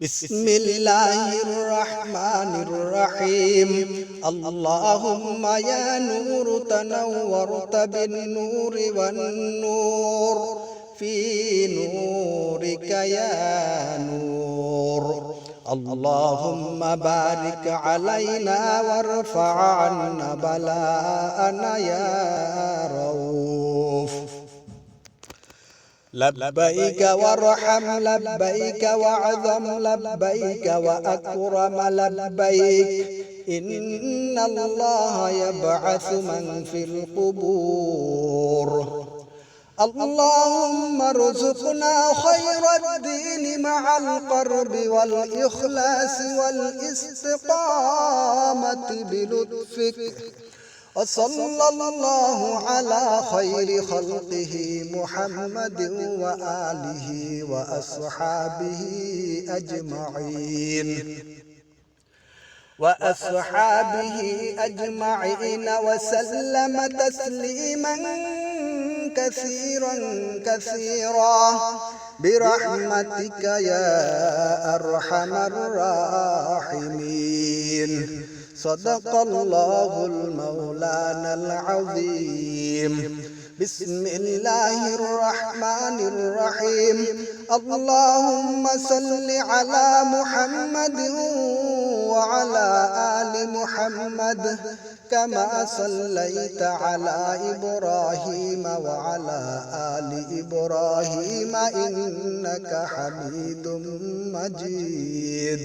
بسم الله الرحمن الرحيم. اللهم يا نور تنورت بالنور والنور. في نورك يا نور. اللهم بارك علينا وارفع عنا بلاءنا يا رؤوف. لبيك وارحم لبيك وعظم لبيك وأكرم لبيك إن الله يبعث من في القبور. اللهم ارزقنا خير الدين مع القرب والإخلاص والإستقامة بلطفك. وصلى الله على خير خلقه محمد وآله وأصحابه أجمعين. وأصحابه أجمعين وسلم تسليما كثيرا كثيرا. برحمتك يا أرحم الراحمين. صدق الله المولانا العظيم. بسم الله الرحمن الرحيم. اللهم صل على محمد وعلى آل محمد كما صليت على إبراهيم وعلى آل إبراهيم إنك حميد مجيد.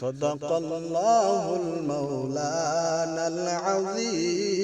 صدق الله المولانا العظيم.